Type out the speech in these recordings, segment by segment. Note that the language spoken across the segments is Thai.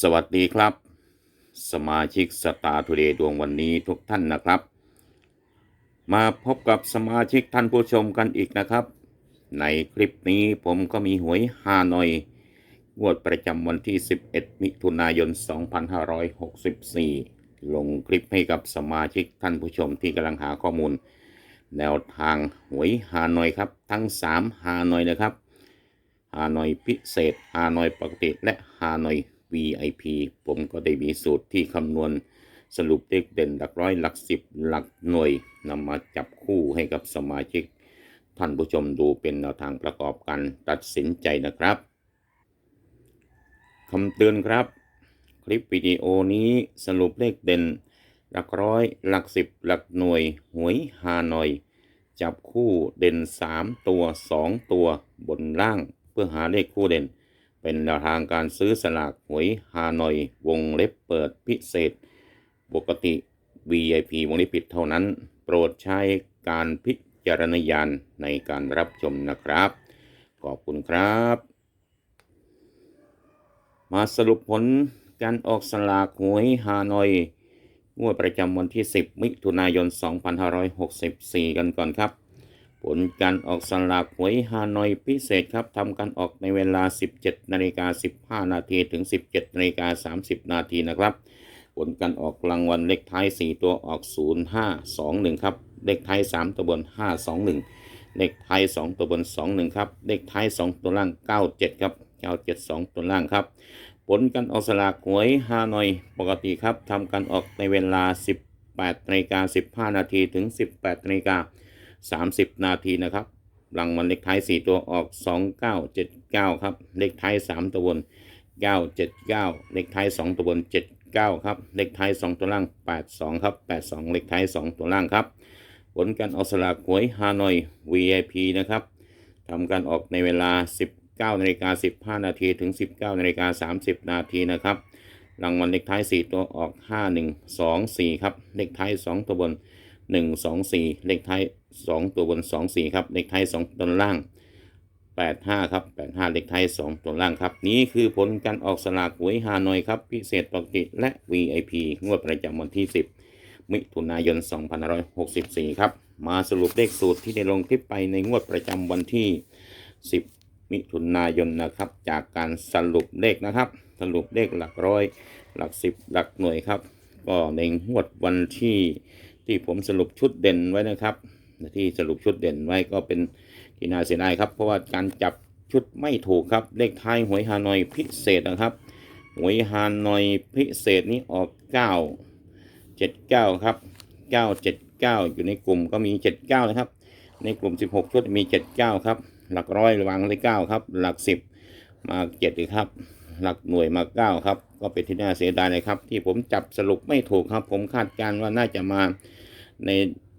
สวัสดีครับ สมาชิกสตาร์ทูเดย์ดวงวันนี้ทุกท่านนะครับ มาพบกับสมาชิกท่านผู้ชมกันอีกนะครับ ในคลิปนี้ผมก็มีหวยฮานอยงวดประจำวันที่ 11 มิถุนายน 2564 ลงคลิปให้กับสมาชิกท่านผู้ชมที่กำลังหาข้อมูล แนวทางหวยฮานอยครับ ทั้ง 3 ฮานอยนะครับฮานอยพิเศษฮานอยปกติและฮานอย VIP ผมก็ได้มีสูตรที่คำนวณสรุปเลขเด่นหลักร้อยหลักสิบหลักหน่วยนำมาจับคู่ให้กับสมาชิก ท่านผู้ชมดูเป็นแนวทางประกอบการตัดสินใจนะครับคำเตือนครับ คลิปวิดีโอนี้สรุปเลขเด่น หลักร้อยหลักสิบหลักหน่วยหวยฮานอย จับคู่เด่น 3 ตัว 2 ตัวบนล่าง เพื่อหาเลขคู่เด่น เป็นแนวทางการซื้อสลากหวยฮานอย วงเล็บเปิดพิเศษ ปกติ VIP วงเล็บปิดเท่านั้น โปรดใช้การพิจารณญาณในการรับชมนะครับ ขอบคุณครับ มาสรุปผลการออกสลากหวยฮานอยงวดประจำวันที่ 10 มิถุนายน 2564 กันก่อนครับ ผลการออกสลากหวยฮานอยพิเศษครับทำการออกในเวลา 17นาฬิกา15 นาทีถึง 17นาฬิกา30 นาทีนะครับ ผลการออกรางวัลเลขท้าย 4 ตัวออก 0521 ครับ เลขท้าย 3 ตัวบน 521 เลขท้าย 2 ตัวบน 21 ครับ เลขท้าย 2 ตัวล่าง 97 ครับ 972 ตัวล่างครับ ผลการออกสลากหวยฮานอยปกติครับทำการออกในเวลา 18นาฬิกา15 นาทีถึง 18นาฬิกา 30 นาทีนะครับรางวัลเลขท้าย 4 ตัวออก 2979 ครับ เลขท้าย 3 ตัวบน 979 เลขท้าย 2 ตัวบน 79 ครับ เลขท้าย 2 ตัวล่าง 82 ครับ 82 เลขท้าย 2 ตัวล่างครับ ผลการออกสลากหวยฮานอย VIP นะครับทำการออกในเวลา 19นาฬิกา15 นาทีถึง 19นาฬิกา30 นาทีนะครับ รางวัลเลขท้าย 4 ตัวออก 5124 ครับ เลขท้าย 2 ตัวบน 124 เลขท้าย 2ตัวบน24ครับเลขท้าย2ตัวล่าง85ครับ85เลขท้าย2ตัวล่างครับ นี้คือผลการออกสลากหวยฮานอยครับ พิเศษปกติและ VIP งวดประจำวันที่ 10 มิถุนายน 2564 ครับ มาสรุปเลขสูตรที่ได้ลงคลิปไปในงวดประจำวันที่ 10 มิถุนายนนะครับ จากการสรุปเลขนะครับ สรุปเลขหลักร้อย หลักสิบหลักหน่วยครับ ก็ในงวดวันที่ที่ผมสรุปชุดเด่นไว้นะครับ ที่สรุปชุดเด่นไว้ก็เป็นที่น่าเสียดายครับ เพราะว่าการจับชุดไม่ถูกครับ เลขท้ายหวยฮานอยพิเศษนะครับ หวยฮานอยพิเศษนี้ออก 9 79 ครับ 979 อยู่ในกลุ่มก็มี 79 นะครับ ในกลุ่ม 16 ชุดมี 79 ครับ หลักร้อยวางเลข9ครับ หลัก 10 มา7เลยครับ หลักหน่วยมา 9 ครับ ก็เป็นที่น่าเสียดายนะครับ ที่ผมจับสรุปไม่ถูกครับ ผมคาดการณ์ว่าน่าจะมาใน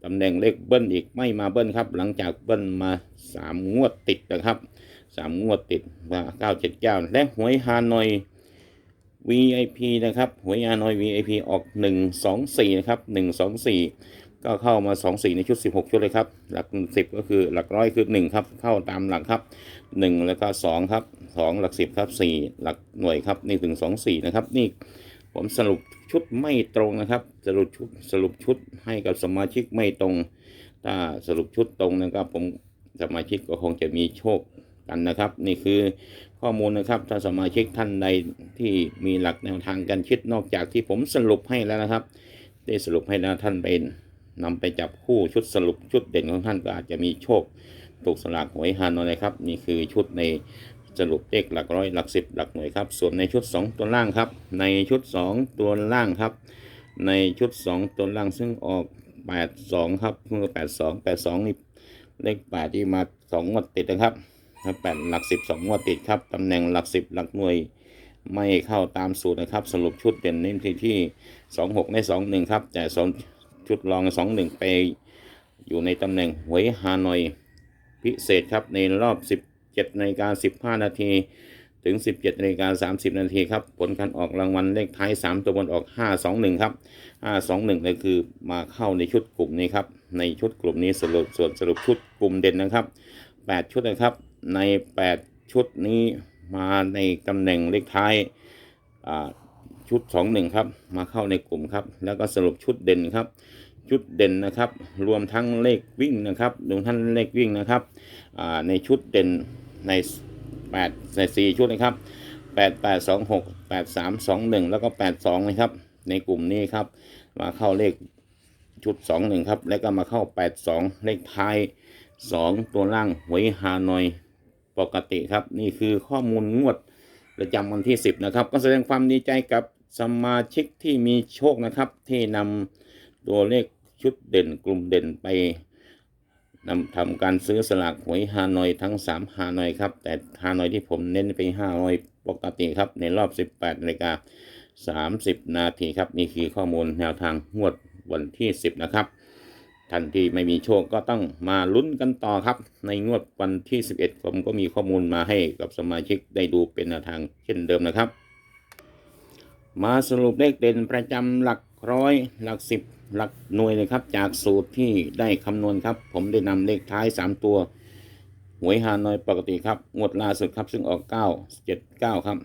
ตำแหน่งเลขเบิ้ลอีกไม่มาเบิ้ลครับ หลังจากเบิ้ลมา3งวดติดนะครับ3งวดติดมา979และหวยฮานอย VIP นะครับหวยฮานอย VIP ออก124นะครับ124ก็เข้ามา 24 ในชุด 16 ชุดเลยครับ หลัก 10 ก็คือหลักร้อยคือ 1 ครับ เข้าตามหลักครับ 1 แล้วก็ 2 ครับ 2 หลัก 10 ครับ 4 หลักหน่วยครับ นี่ถึง 24 นะครับ นี่ ผมสรุปชุดไม่ตรงนะครับ สรุปชุดสรุปชุดให้กับสมาชิกไม่ตรง ถ้าสรุปชุดตรงนะครับ ผมสมาชิกก็คงจะมีโชคกันนะครับ นี่คือข้อมูลนะครับ ถ้าสมาชิกท่านใดที่มีหลักแนวทางการคิดนอกจากที่ผมสรุปให้แล้วนะครับ ได้สรุปให้แล้วท่านไปนำไปจับคู่ชุดสรุปชุดเด่นของท่านก็อาจจะมีโชคถูกสลากหวยฮานอยนะครับ นี่คือชุดใน สรุปเลขหลักร้อยหลักสิบหลักหน่วยครับ ส่วนในชุด 2 ตัวล่างครับ ในชุด 2 ตัวล่างครับ ในชุด 2 ตัวล่างซึ่งออก 82 ครับเมื่อ82 82นี่เลข8ที่มา2งวดติดนะครับแปดหลัก10 2งวดติดครับตำแหน่งหลัก10หลักหน่วยไม่เข้าตามสูตรนะครับ สรุปชุดเด่นนี่ที่ที่26ใน21ครับแต่สองชุดรอง21ไปอยู่ในตำแหน่งหวยฮานอยพิเศษครับในรอบสิบ 7นาฬิกา15 นาที ถึง 17นาฬิกา30 นาทีครับ ผลการออกรางวัลเลขท้าย 3 ตัวบนออก 521 ครับ 521นี่คือมาเข้าในชุดกลุ่มนี้ครับ ในชุดกลุ่มนี้สรุปส่วนสรุปชุดกลุ่มเด่นนะครับ 8 ชุดนะครับ ใน 8 ชุดนี้มาในตำแหน่งเลขท้ายชุดสองหนึ่งครับ มาเข้าในกลุ่มครับ แล้วก็สรุปชุดเด่นครับชุดเด่นนะครับ รวมทั้งเลขวิ่งนะครับรวมทั้งเลขวิ่งนะครับในชุดเด่น ในแปดในสี่ชุดนะครับแปดแปดสองหกแล้วก็แปดสองนะครับ ในกลุ่มนี้ครับ มาเข้าเลขชุดสองหนึ่งครับ แล้วก็มาเข้าแปดสองเลขท้ายสองตัวล่างหวยฮานอยปกติครับ นี่คือข้อมูลงวดประจำวันที่ 10 นะครับ ก็แสดงความดีใจกับสมาชิกที่มีโชคนะครับ ที่นำตัวเลขชุดเด่นกลุ่มเด่นไป นำทำการซื้อสลากหวยฮานอยทั้ง 3 ฮานอยครับ แต่ฮานอยที่ผมเน้นไปฮานอยปกติครับ ในรอบ 18นาฬิกา30 นาทีครับ นี่คือข้อมูลแนวทางงวดวันที่ 10 นะครับท่านที่ไม่มีโชคก็ต้องมาลุ้นกันต่อครับ ในงวดวันที่ 11 ผมก็มีข้อมูลมาให้กับสมาชิกได้ดูเป็นแนวทางเช่นเดิมนะครับ มาสรุปเลขเด่นประจำหลักร้อยหลักสิบ หลักหน่วยเลยครับ จากสูตรที่ได้คำนวณครับ ผมได้นำเลขท้าย 3 ตัว หวยฮานอยปกติครับ งวดล่าสุดครับ ซึ่งออก 9 7 9 ครับ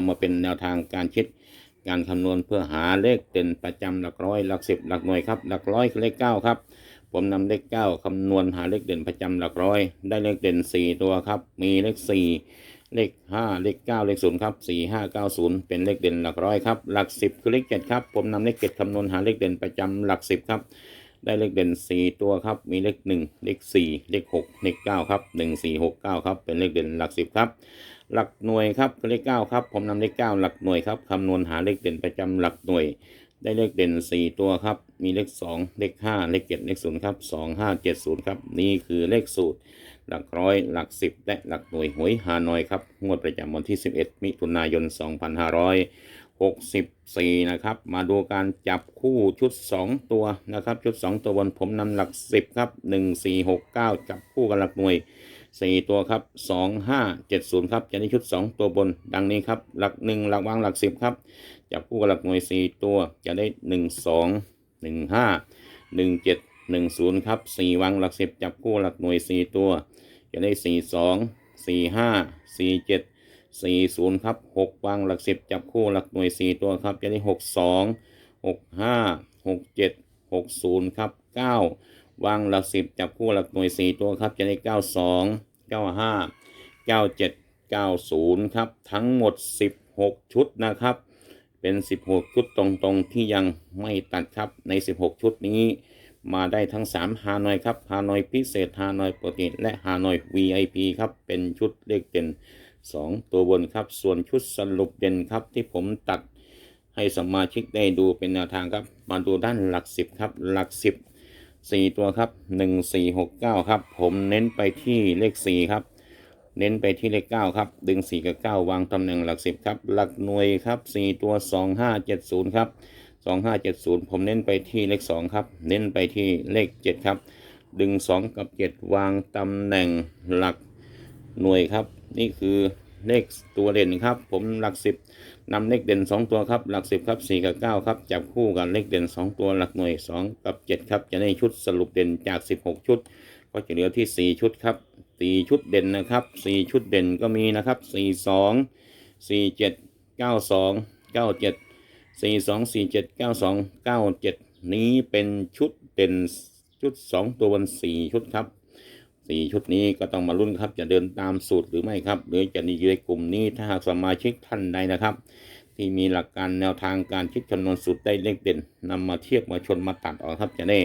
979 มาเป็นแนวทางการคิด การคำนวณเพื่อหาเลขเด่นประจำหลักร้อยหลักสิบหลักหน่วยครับหลักร้อยคือเลขเก้าครับผมนำเลขเก้าคำนวณหาเลขเด่นประจำหลักร้อย ได้เลขเด่นสี่ตัวครับ มีเลขสี่ เลขห้าเลขเก้าเลขศูนย์ครับสี่ห้าเก้าศูนย์เป็นเลขเด่นหลักร้อยครับหลักสิบคือเลขเจ็ดครับผมนำเลขเจ็ดคำนวณหาเลขเด่นประจำหลักสิบครับได้เลขเด่นสี่ตัวครับมีเลขหนึ่งเลขสี่เลขหกเลขเก้าครับหนึ่งสี่หกเก้าครับเป็นเลขเด่นหลักสิบครับหลักหน่วยครับคือเลขเก้าครับผมนำเลขเก้าหลักหน่วยครับคำนวณหาเลขเด่นประจำหลักหน่วยได้เลขเด่นสี่ตัวครับ มีเลขสองเลขห้าเลขเจ็ดเลขศูนย์ครับสองห้าเจ็ดศูนย์ครับ นี่คือเลขสูตร หลักร้อย หลักสิบและหลักหน่วยหวยฮานอยครับ งวดประจำวันที่ 11 มิถุนายน 2564 นะครับ มาดูการจับคู่ชุด 2 ตัวนะครับ ชุด 2 ตัวบนผมนำหลัก 10 ครับ 1 4 6 9 จับคู่กับหลักหน่วย 4 ตัวครับ 2 5 7 0 ครับ จะได้ชุด 2 ตัวบน ดังนี้ครับ หลัก 1 หลักวางหลัก 10 ครับ จับคู่กับหลักหน่วย 4 ตัว จะได้ 1 2 1 5 1 7 1 0 ครับ 4 วางหลัก 10 จับคู่หลักหน่วย 4 ตัว จะได้4 2 4 5 4 7 4 0ครับ6วางหลัก10จับคู่หลักหน่วย4ตัวครับ จะได้6 2 6 5 6 7 6 0ครับ9วางหลัก10จับคู่หลักหน่วย4ตัวครับ จะได้9 2 9 5 9 7 9 0ครับ ทั้งหมด16ชุดนะครับ เป็น16ชุดตรงๆที่ยังไม่ตัดครับใน16ชุดนี้ มาได้ทั้ง 3 ฮานอยครับ ฮานอยพิเศษ ฮานอยปกติ และฮานอย VIP ครับ เป็นชุดเลขเด่น 2 ตัวบนครับ ส่วนชุดสรุปเด่นครับ ที่ผมตัดให้สมาชิกได้ดูเป็นแนวทางครับ มาดูด้านหลัก 10 ครับ หลัก 10 4 ตัวครับ 1 4 6 9 ครับ ผมเน้นไปที่เลข 4 ครับ เน้นไปที่เลข 9 ครับ ดึง 4 กับ 9 วางตำแหน่งหลัก 10 ครับ หลักหน่วยครับ 4 ตัว 2 5 7 0 ครับ 2570 ผมเน้นไปที่เลข 2 ครับ เน้นไปที่เลข 7 ครับ ดึง 2 กับ 7 วางตำแหน่งหลักหน่วยครับ นี่คือเลขตัวเด่นครับ ผมหลัก 10นำเลขเด่น 2 ตัวครับ หลัก 10 ครับ 4 กับ 9 ครับ จับคู่กับเลขเด่น 2 ตัวหลักหน่วย 2 กับ 7 ครับ จะได้ชุดสรุปเด่นจาก 16 ชุด ก็จะเหลือที่ 4 ชุดครับ 4 ชุดเด่นนะครับ 4 ชุดเด่นก็มีนะครับ 42 47 92 97สี่สอง สี่เจ็ดเก้าสองเก้าเจ็ดนี้เป็นชุดเด่นชุดสองตัวบนสี่ชุดครับสี่ชุดนี้ก็ต้องมาลุ้นครับ จะเดินตามสูตรหรือไม่ครับ หรือจะอยู่ในกลุ่มนี้ถ้าหากสมาชิกท่านใดนะครับ ที่มีหลักการแนวทางการคิดคำนวณสูตรได้เลขเด่นนำมาเทียบมาชนมาตัดออกครับจะได้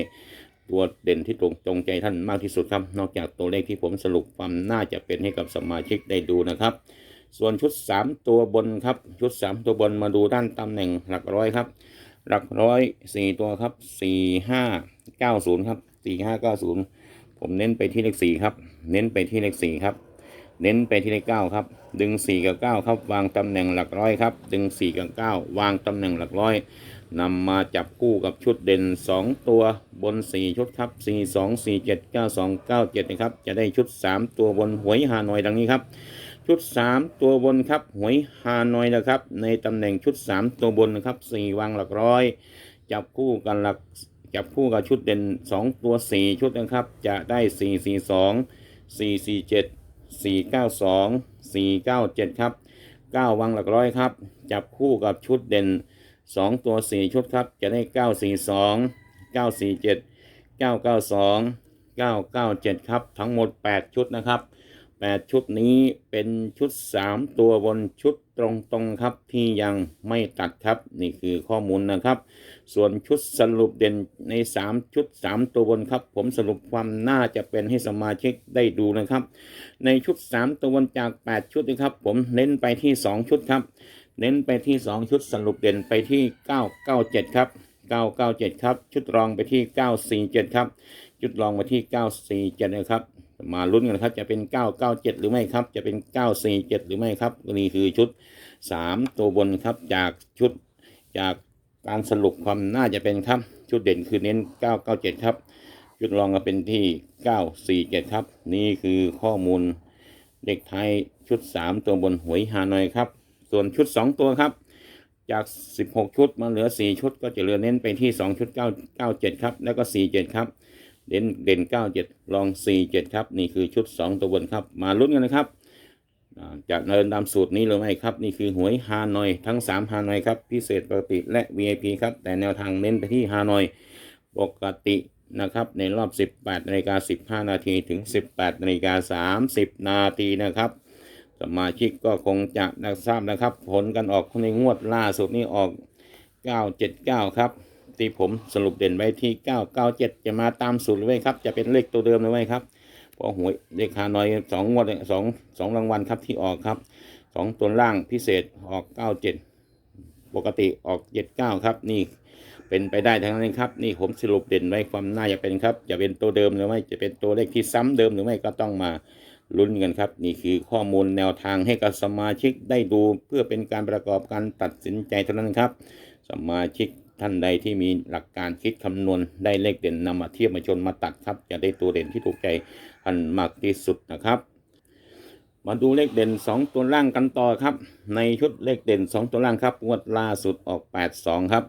ตัวเด่นที่ตรงตรงใจท่านมากที่สุดครับ นอกจากตัวเลขที่ผมสรุปความน่าจะเป็นให้กับสมาชิกได้ดูนะครับ ส่วนชุด 3 ตัวบนครับ ชุด 3 ตัวบนมาดูด้านตำแหน่งหลักร้อยครับ หลักร้อยสี่ตัวครับ 4 5 9 0 ครับ 4 5 9 0 ผมเน้นไปที่เลข 4 ครับ เน้นไปที่เลข 4 ครับ เน้นไปที่เลข 9 ครับ ดึง 4 กับ 9 ครับ วางตำแหน่งหลักร้อยครับ ดึง 4 กับ 9 วางตำแหน่งหลักร้อยนำมาจับคู่กับชุดเด่น 2 ตัวบน 4 ชุดครับ 4 2 4 7 9 2 9 7 นะครับ จะได้ชุด 3 ตัวบนหวยฮานอยดังนี้ครับ ชุด 3 ตัวบนครับหวยฮานอยนะครับ ในตำแหน่งชุด 3 ตัวบนนะครับ4วางหลักร้อย จับคู่กันหลักจับคู่กับชุดเด่น 2 ตัว 4 ชุดนะครับ จะได้ 4 4 2 4 4 7 4 9 2 4 9 7 ครับ 9วังหลักร้อยครับ จับคู่กับชุดเด่น 2 ตัว 4 ชุดครับ จะได้ 942 947 992 997 ครับ ทั้งหมด 8 ชุดนะครับ 8 ชุดนี้เป็นชุด 3 ตัวบนชุดตรงๆครับที่ยังไม่ตัดครับนี่คือข้อมูลนะครับ ส่วนชุดสรุปเด่นใน 3 ชุด 3 ตัวบนครับ ผมสรุปความน่าจะเป็นให้สมาชิกได้ดูนะครับ ในชุด 3 ตัวบนจาก 8 ชุดนะครับ ผมเน้นไปที่ 2 ชุดครับ เน้นไปที่ 2 ชุดสรุปเด่นไปที่ 997 ครับ 997 ครับ ชุดรองไปที่ 947 ครับ ชุดรองไปที่ 947 นะครับ มาลุ้นกันครับ จะเป็น 997 หรือไม่ครับ จะเป็น 947 หรือไม่ครับ นี่คือชุด 3 ตัวบนครับ จากชุดจากการสรุปความน่าจะเป็นครับ ชุดเด่นคือเน้น 997 ครับ ชุดรองก็เป็นที่ 947 ครับ นี่คือข้อมูลเด็กไทยชุด 3 ตัวบนหวยฮานอยครับ ส่วนชุด 2 ตัวครับ จาก 16 ชุดมาเหลือ 4 ชุดก็จะเหลือเน้นไปที่ 2 ชุด 9 97 ครับ แล้วก็ 47 ครับ เด่นเด่น97ลอง47ครับ นี่คือชุด2ตัวบนครับ มาลุ้นกันนะครับอ่าจะเดินตามสูตรนี้หรือไม่ครับ นี่คือหวยฮานอยทั้ง3ฮานอยครับ พิเศษปกติและ VIP ครับ แต่แนวทางเน้นไปที่ฮานอยปกตินะครับ ในรอบ 18นาฬิกา15 นาทีถึง 18นาฬิกา30 นาทีนะครับ สมาชิกก็คงจะทราบนะครับ ผลกันออกในงวดล่าสุดนี้ออก 979 ครับ ที่ผมสรุปเด่นไว้ที่ 997 จะมาตามสูตรหรือไม่ครับ จะเป็นเลขตัวเดิมหรือไม่ครับเพราะหวยเลขฮานอยสองงวดสองสองรางวัลครับที่ออกครับสองตัวล่างพิเศษออก 97 ปกติออก 79 ครับ นี่เป็นไปได้ทั้งนั้นครับ นี่ผมสรุปเด่นไว้ความน่าจะเป็นครับจะเป็นตัวเดิมหรือไม่จะเป็นตัวเลขที่ซ้ำเดิมหรือไม่ก็ต้องมาลุ้นกันครับ นี่คือข้อมูลแนวทางให้กับสมาชิกได้ดู เพื่อเป็นการประกอบการตัดสินใจเท่านั้นครับ สมาชิก ท่านใดที่มีหลักการคิดคำนวณได้เลขเด่นนำมาเทียบมาชนมาตัดครับ จะได้ตัวเด่นที่ถูกใจท่านมากที่สุดนะครับ มาดูเลขเด่น 2 ตัวล่างกันต่อครับ ในชุดเลขเด่น 2 ตัวล่างครับงวดล่าสุดออก 82 ครับ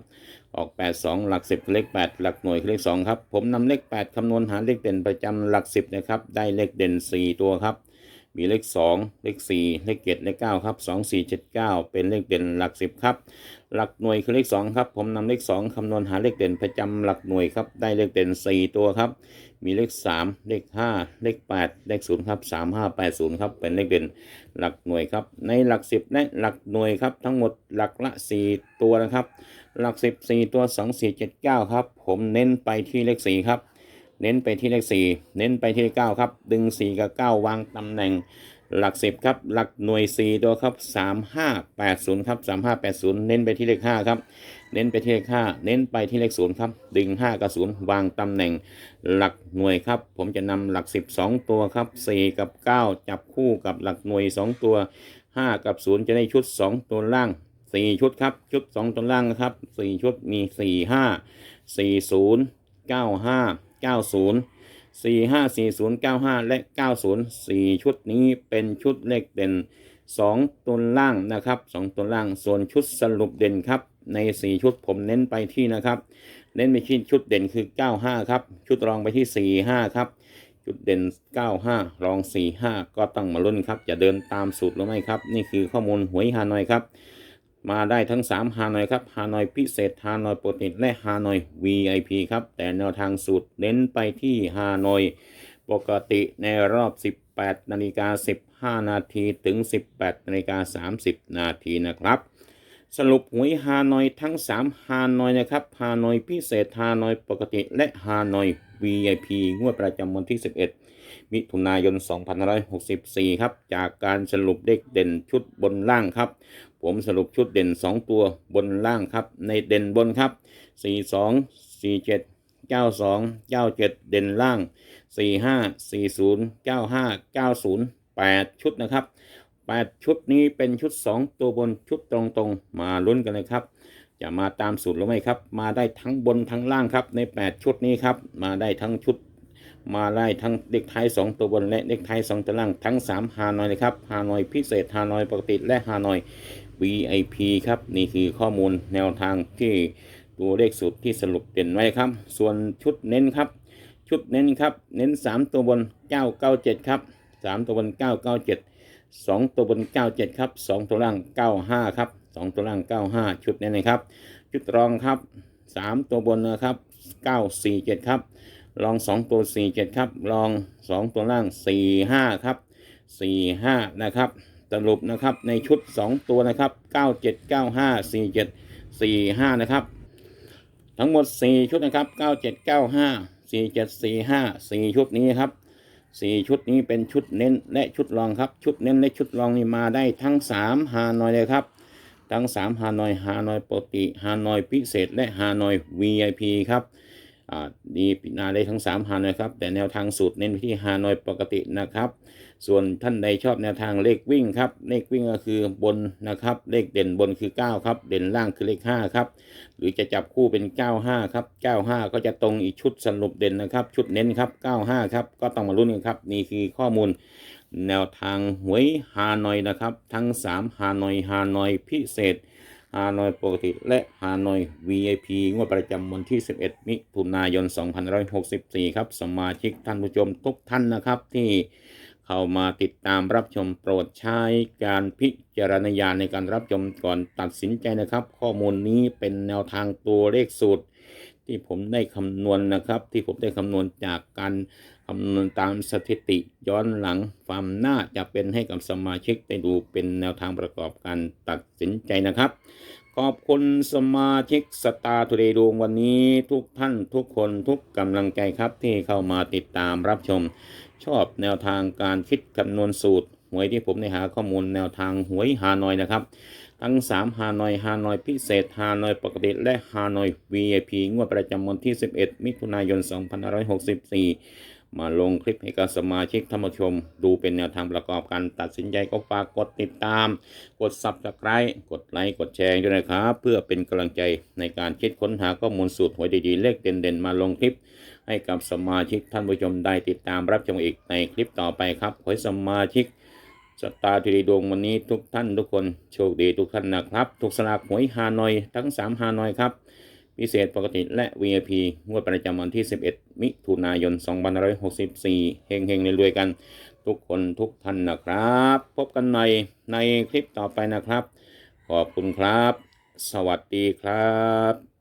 ออก 82 หลัก 10 เลข 8 หลักหน่วยคือเลข 2 ครับ ผมนำเลข 8คำนวณหาเลขเด่นประจำหลัก 10 นะครับ ได้เลขเด่น 4 ตัวครับ มีเลข 2 เลข 4 เลข 7 เลข 9 ครับ 2 4 7 9 เป็นเลขเด่นหลัก 10 ครับ หลักหน่วยคือเลข 2 ครับ ผมนำเลข 2คำนวณหาเลขเด่นประจำหลักหน่วยครับ ได้เลขเด่น 4 ตัวครับ มีเลข 3 เลข 5 เลข 8 เลข 0 ครับ 3 5 8 0 ครับ เป็นเลขเด่นหลักหน่วยครับ ในหลัก 10 และหลักหน่วยครับ ทั้งหมดหลักละ 4 ตัวนะครับ หลัก 10 4 ตัว 2 4 7 9 ครับ ผมเน้นไปที่เลข 4 ครับ เน้นไปที่เลข 4 เน้นไปที่เลข 9 ครับ ดึง 4 กับ 9 วางตำแหน่ง หลัก10ครับ หลักหน่วย 4 ตัวครับ 3580 ครับ 3580 เน้นไปที่เลข 5 ครับ เน้นไปที่เลข 5 เน้นไปที่เลข 0 ครับ ดึง 5 กับ 0 วางตำแหน่งหลักหน่วยครับ ผมจะนำหลัก 12 ตัวครับ 4 กับ 9 จับคู่กับหลักหน่วย 2 ตัว 5 กับ 0 จะได้ชุด 2 ตัวล่าง 4 ชุดครับ ชุด 2 ตัวล่างนะครับ 4 ชุดมี 4 5 40 95 90 4 5 4 0 9 5 และ 90 4 ชุดนี้เป็นชุดเลขเด่น 2ตัวล่างนะครับ 2 ตัวล่างส่วนชุดสรุปเด่นครับ ใน 4 ชุดผมเน้นไปที่นะครับ เน้นไปที่ชุดเด่นคือ 95 ครับ ชุดรองไปที่ 45 ครับจุดเด่น 95 รอง 45 ก็ต้องมาลุ้นครับ จะเดินตามสูตรหรือไม่ครับ นี่คือข้อมูลหวยฮานอยครับ มาได้ทั้ง 3 ฮานอยครับ ฮานอยพิเศษ ฮานอยโปรติและฮานอย VIP ครับ แต่แนวทางสูตรเน้นไปที่ฮานอย ปกติในรอบ 18 นาฬิกา 15 นาทีถึง 18 นาฬิกา 30 นาทีนะครับ สรุปหวยฮานอยทั้ง 3 ฮานอยนะครับ ฮานอยพิเศษ ฮานอยปกติและฮานอย VIP งวดประจำวันที่ 11มิถุนายน 2564 ครับ จากการสรุปเลขเด่นชุดบนล่างครับ ผมสรุปชุดเด่น 2 ตัวบนล่างครับ ในเด่นบนครับ 42 47 92 97 เด่นล่าง 45 40 95 90 8 ชุดนะครับ 8 ชุดนี้เป็นชุด 2 ตัวบนชุดตรงๆ มาลุ้นกันเลยครับ จะมาตามสูตรหรือไม่ครับ มาได้ทั้งบนทั้งล่างครับ ใน 8 ชุดนี้ครับ มาได้ทั้งชุด มาได้ทั้งเด็กไทย2 ตัวบนและเด็กไทย2ตัวล่างทั้ง3ฮานอยเลยครับฮานอยพิเศษฮานอยปกติและฮานอย VIP ครับ นี่คือข้อมูลแนวทางที่ตัวเลขสูตรที่สรุปเด่นไว้ครับ ส่วนชุดเน้นครับ ชุดเน้นครับ เน้น 3 ตัวบน 997 ครับ 3 ตัวบน 997สองตัวบนเก้าเจ็ดครับสองตัวล่างเก้าห้าครับสองตัวล่างเก้าห้าชุดเน้นะครับ ชุดรองครับสามตัวบนนะครับเก้าสี่เจ็ดครับรองสองตัวสี่เจ็ดครับรองสองตัวล่างสี่ห้าครับสี่ห้านะครับ สรุปนะครับในชุดสองตัวนะครับเก้าเจ็ดเก้าห้าสี่เจ็ดสี่ห้านะครับ ทั้งหมด 4 ชุดนะครับ 9795 4745 4 ชุดนี้ครับ 4 ชุดนี้เป็นชุดเน้นและชุดรองครับ ชุดเน้นและชุดรองนี่มาได้ทั้ง 3 ฮานอยเลยครับ ทั้ง 3 ฮานอย ฮานอยปกติ ฮานอยพิเศษ และฮานอย VIP ครับ ดีพิจาได้ทั้ง3ฮานอยครับ แต่แนวทางสูตรเน้นไปที่ฮานอยปกตินะครับ ส่วนท่านใดชอบแนวทางเลขวิ่งครับ เลขวิ่งก็คือบนนะครับ เลขเด่นบนคือ 9 ครับ เด่นล่างคือเลข 5 ครับ หรือจะจับคู่เป็น 95 ครับ 95 ก็จะตรงอีกชุดสรุปเด่นนะครับ ชุดเน้นครับ 95 ครับ ก็ต้องมาลุ้นกันครับ นี่คือข้อมูลแนวทางหวยฮานอยนะครับ ทั้ง3ฮานอยฮานอยพิเศษ ฮานอยปกติ และฮานอย VIP งวดประจำวันที่ 11 มิถุนายน 2564 ครับ สมาชิกท่านผู้ชมทุกท่านนะครับที่เข้ามาติดตามรับชมโปรดใช้การพิจารณญาณในการรับชมก่อนตัดสินใจนะครับ ข้อมูลนี้เป็นแนวทางตัวเลขสูตร ที่ผมได้คำนวณนะครับ ที่ผมได้คำนวณจากการ คำนวณตามสถิติย้อนหลังความน่าจะเป็นให้กับสมาชิกได้ดูเป็นแนวทางประกอบการตัดสินใจนะครับ ขอบคุณสมาชิกสตาร์ทูเดย์ดวงวันนี้ทุกท่านทุกคนทุกกำลังใจครับที่เข้ามาติดตามรับชม ชอบแนวทางการคิดคำนวณสูตรหวยที่ผมได้หาข้อมูลแนวทางหวยฮานอยนะครับ ทั้ง 3 ฮานอยฮานอยพิเศษฮานอยปกติและฮานอย VIP งวดประจำวันที่ 11 มิถุนายน 2564 มาลงคลิปให้กับสมาชิกท่านผู้ชม ดูเป็นแนวทางประกอบการตัดสินใจก็ฝากกดติดตาม กด Subscribe กดไลค์กดแชร์ด้วยนะครับ เพื่อเป็นกำลังใจในการคิดค้นหาข้อมูลสูตรหวยดีๆ เลขเด่นๆ มาลงคลิป ให้กับสมาชิกท่านผู้ชมได้ติดตามรับชมอีกในคลิปต่อไปครับขอให้สมาชิกสตาร์ทีดีดวงวันนี้ทุกท่านทุกคนโชคดีทุกท่านนะครับถูกสลากหวยฮานอยทั้ง 3 ฮานอยครับ พิเศษปกติและ VIP งวดประจำวันที่ 11 มิถุนายน 2564เฮงเฮงๆรวยๆกัน ทุกคนทุกท่านนะครับ พบกันในในคลิปต่อไปนะครับ ขอบคุณครับ สวัสดีครับ